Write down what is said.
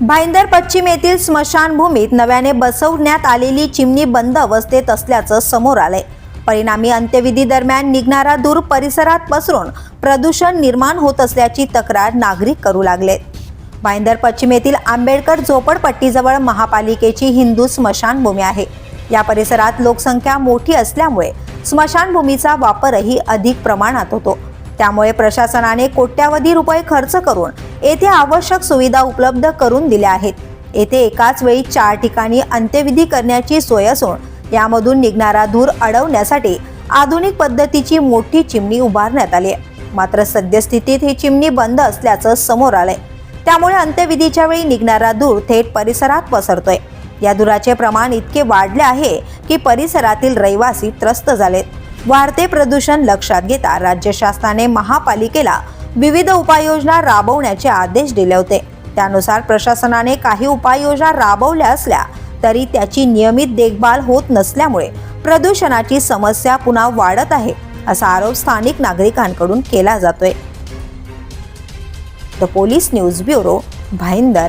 भाईंदर पश्चिम येथील स्मशानभूमीत नव्याने बसवण्यात आलेली चिमणी बंद अवस्थेत असल्याचं समोर आलंय. परिणामी अंत्यविधी दरम्यान निघणारा दूर परिसरात पसरून प्रदूषण निर्माण होत असल्याची तक्रार नागरिक करू लागलेत. भाईंदर पश्चिम येथील आंबेडकर झोपडपट्टीजवळ महापालिकेची हिंदू स्मशानभूमी आहे. या परिसरात लोकसंख्या मोठी असल्यामुळे स्मशानभूमीचा वापरही अधिक प्रमाणात होतो. त्यामुळे प्रशासनाने कोट्यावधी रुपये खर्च करून येथे आवश्यक सुविधा उपलब्ध करून दिल्या आहेत. येथे एकाच वेळी चार ठिकाणी अंत्यविधी करण्याची सोय असून यामधून निघणारा धूर अडवण्यासाठी आधुनिक पद्धतीची मोठी चिमणी उभारण्यात आली आहे. मात्र सद्यस्थितीत ही चिमणी बंद असल्याचं समोर आलंय. त्यामुळे अंत्यविधीच्या वेळी निघणारा धूर थेट परिसरात पसरतोय. या धुराचे प्रमाण इतके वाढले आहे की परिसरातील रहिवासी त्रस्त झालेत. वाढते प्रदूषण लक्षात घेता राज्य शासनाने महापालिकेला विविध उपाययोजना राबवण्याचे आदेश दिले होते. त्यानुसार प्रशासनाने काही उपाययोजना राबवल्या असल्या तरी त्याची नियमित देखभाल होत नसल्यामुळे प्रदूषणाची समस्या पुन्हा वाढत आहे असा आरोप स्थानिक नागरिकांकडून केला जातोय. The police news bureau Bhayandar.